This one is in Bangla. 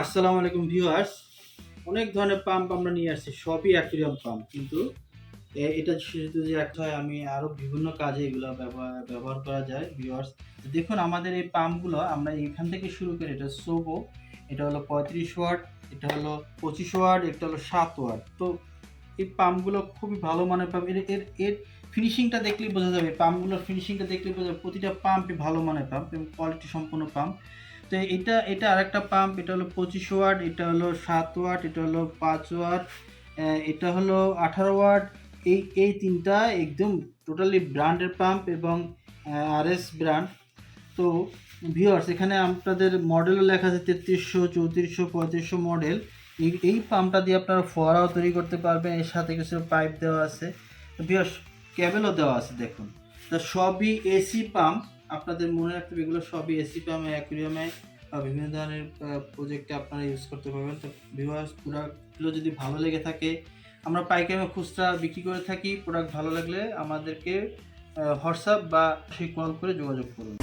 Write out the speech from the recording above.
আসসালামু আলাইকুম ভিউয়ার্স। অনেক ধরনের পাম্প আমরা নিয়ে আসছি, সবই অ্যাকুরিয়াম পাম্প কিন্তু এটা শুধু যে একটা হয়, আমি আরও বিভিন্ন কাজে এগুলো ব্যবহার ব্যবহার করা যায়, ভিউয়ার্স। দেখুন, আমাদের এই পাম্পগুলো আমরা এখান থেকে শুরু করি, এটা সোবো, এটা হলো পঁয়ত্রিশ ওয়াট, এটা হলো পঁচিশ ওয়াট এটা হলো সাত ওয়াট। তো এই পাম্পগুলো খুবই ভালো মানের পাম্পের এর এর ফিনিশিংটা দেখলেই বোঝা যাবে পাম্পগুলোর ফিনিশিংটা দেখলেই বোঝা যাবে, প্রতিটা পাম্পই ভালো মানের পাম্প এবং কোয়ালিটি সম্পন্ন পাম্প তো এটা এটা আরেকটা পাম্প এটা হলো পঁচিশ ওয়াট, এটা হলো সাত ওয়াট, এটা হলো পাঁচ ওয়াট এটা হলো আঠারো ওয়াট। এই এই তিনটা একদম টোটালি ব্র্যান্ডের পাম্প এবং আর এস ব্র্যান্ড তো ভিওয়ার্স এখানে আপনাদের মডেলও লেখা আছে তেত্রিশশো, চৌত্রিশশো, পঁয়ত্রিশশো মডেল এই এই পাম্পটা দিয়ে আপনারা ফোয়ারাও তৈরি করতে পারবেন। এর সাথে কিছু পাইপ দেওয়া আছে। ভিওয়ার্স কেবেলও দেওয়া আছে, দেখুন। তো সবই এসি পাম্প আপনাদের মনে রাখতে হবে এগুলো সবই এসি পাম্প অ্যাকুরিয়ামে বা বিভিন্ন ধরনের প্রজেক্টে আপনারা ইউজ করতে পারবেন। তো ভিউয়ার্স প্রোডাক্টগুলো যদি ভালো লেগে থাকে, আমরা পাইকারি খুচরা বিক্রি করে থাকি। প্রোডাক্ট ভালো লাগলে আমাদেরকে হোয়াটসঅ্যাপ বা সেই কল করে যোগাযোগ করুন।